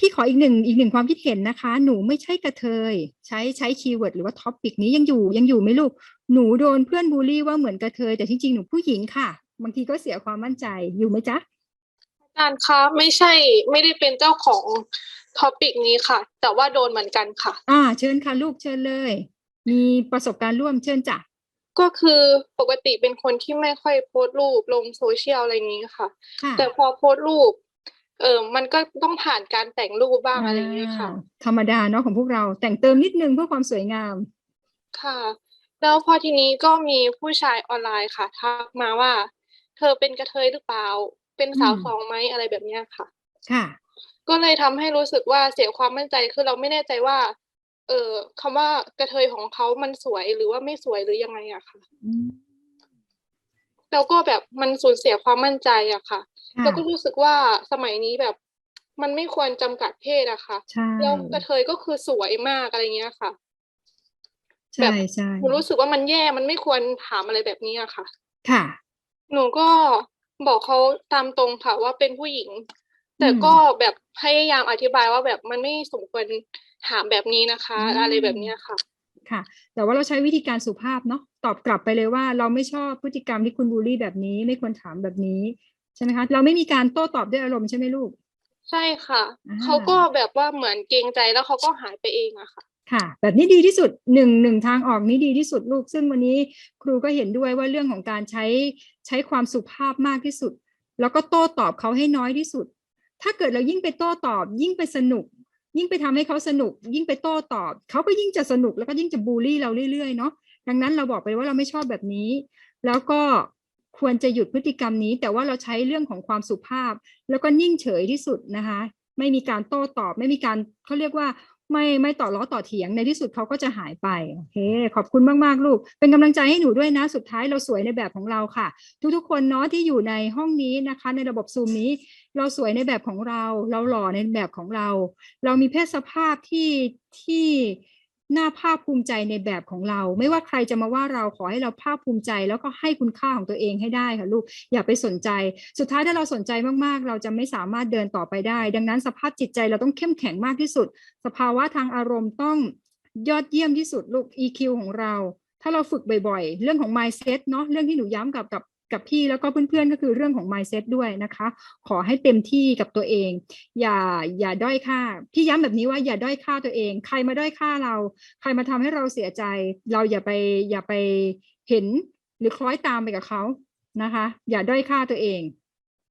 พี่ขออีกหนึ่งอีกหนึ่งความคิดเห็นนะคะ หนูไม่ใช่กระเทย ใช้ใช้คีย์เวิร์ดหรือว่าท็อปปิกนี้ยังอยู่ยังอยู่ไหมลูก หนูโดนเพื่อนบูลลี่ว่าเหมือนกระเทย แต่ที่จริงหนูผู้หญิงค่ะ บางทีก็เสียความมั่นใจอยู่ไหมจ๊ะอาจารย์คะไม่ใช่ไม่ได้เป็นเจ้าของท็อปิกนี้ค่ะ แต่ว่าโดนเหมือนกันค่ะ อ่า เชิญค่ะลูกเชิญเลย มีประสบการณ์ร่วมเชิญจ้ะก็คือปกติเป็นคนที่ไม่ค่อยโพสต์รูปลงโซเชียลอะไรอย่างนี้ค่ะค่ะ แต่พอโพสต์รูป เออมันก็ต้องผ่านการแต่งรูปบ้างอะไรอย่างนี้ยค่ะอ่าธรรมดาเนาะของพวกเราแต่งเติมนิดนึงเพื่อความสวยงาม ค่ะ แล้วพอทีนี้ก็มีผู้ชายออนไลน์ค่ะทักมาว่า เธอเป็นกระเทยหรือเปล่า เป็นสาวอืมสองไหมอะไรแบบเนี้ยค่ะ ค่ะ ก็เลยทำให้รู้สึกว่าเสียความมั่นใจคือเราไม่แน่ใจว่า เออคำว่ากระเทยของเขามันสวยหรือว่าไม่สวยหรือยังไงอะค่ะอืมแล้วก็แบบมันสูญเสียความมั่นใจอะค่ะ ค่ะแล้วก็รู้สึกว่าสมัยนี้แบบมันไม่ควรจำกัดเพศอะค่ะ ใช่แล้วกระเทยก็คือสวยมากอะไรเงี้ยค่ะแบใช่บใช่หนูรู้สึกว่ามันแย่มันไม่ควรถามอะไรแบบนี้อะค่ะ ค่ะ หนูก็บอกเขาตามตรงค่ะว่าเป็นผู้หญิงแต่อืมก็แบบพยายามอธิบายว่าแบบมันไม่สมควรถามแบบนี้นะคะ อืมอะไรแบบเนี้ยค่ะ ค่ะ แต่ว่าเราใช้วิธีการสุภาพเนาะตอบกลับไปเลยว่าเราไม่ชอบพฤติกรรมที่คุณบูลลี่แบบนี้ ไม่ควรถามแบบนี้ ใช่ไหมคะเราไม่มีการโต้ตอบด้วยอารมณ์ใช่ไหมลูก ใช่ค่ะอ่าเขาก็แบบว่าเหมือนเกรงใจแล้วเขาก็หายไปเองอะค่ะค่ะแบบนี้ดีที่สุดหนึ่งหนึ่งทางออกนี้ดีที่สุดลูก ซึ่งวันนี้ครูก็เห็นด้วยว่าเรื่องของการใช้ใช้ความสุภาพมากที่สุด แล้วก็โต้ตอบเขาให้น้อยที่สุด ถ้าเกิดเรายิ่งไปโต้ตอบ ยิ่งไปสนุก ยิ่งไปทำให้เขาสนุก ยิ่งไปโต้ตอบเขาก็ยิ่งจะสนุกแล้วก็ยิ่งจะบูลลี่เราเรื่อยๆเนาะดังนั้นเราบอกไปว่าเราไม่ชอบแบบนี้ แล้วก็ ควรจะหยุดพฤติกรรมนี้ แต่ว่าเราใช้เรื่องของความสุภาพ แล้วก็นิ่งเฉยที่สุดนะคะ ไม่มีการโต้ตอบ ไม่มีการเขาเรียกว่าไม่ไม่ต่อล้อต่อเถียงในที่สุดเขาก็จะหายไปโอเค ขอบคุณมากๆลูก เป็นกำลังใจให้หนูด้วยนะ สุดท้ายเราสวยในแบบของเราค่ะ ทุกๆ คนเนาะที่อยู่ในห้องนี้นะคะ ในระบบซูมนี้ เราสวยในแบบของเรา เราหล่อในแบบของเรา เรามีเพศสภาพที่ที่ น่าภาคภูมิใจในแบบของเรา ไม่ว่าใครจะมาว่าเราขอให้เราภาคภูมิใจ แล้วก็ให้คุณค่าของตัวเองให้ได้ค่ะลูกอย่าไปสนใจ สุดท้ายถ้าเราสนใจมากๆ เราจะไม่สามารถเดินต่อไปได้ ดังนั้นสภาพจิตใจเราต้องเข้มแข็งมากที่สุด สภาวะทางอารมณ์ต้องยอดเยี่ยมที่สุดลูก EQ ของเรา ถ้าเราฝึกบ่อยๆ เรื่องของ mindset เนาะเรื่องที่หนูย้ำกับกับ กับพี่แล้วก็เพื่อนๆก็คือเรื่องของ mindset ด้วยนะคะ ขอให้เต็มที่กับตัวเอง อย่าอย่าด้อยค่า พี่ย้ำแบบนี้ว่าอย่าด้อยค่าตัวเอง ใครมาด้อยค่าเรา ใครมาทำให้เราเสียใจ เราอย่าไปอย่าไปเห็นหรือคล้อยตามไปกับเขานะคะ อย่าด้อยค่าตัวเอง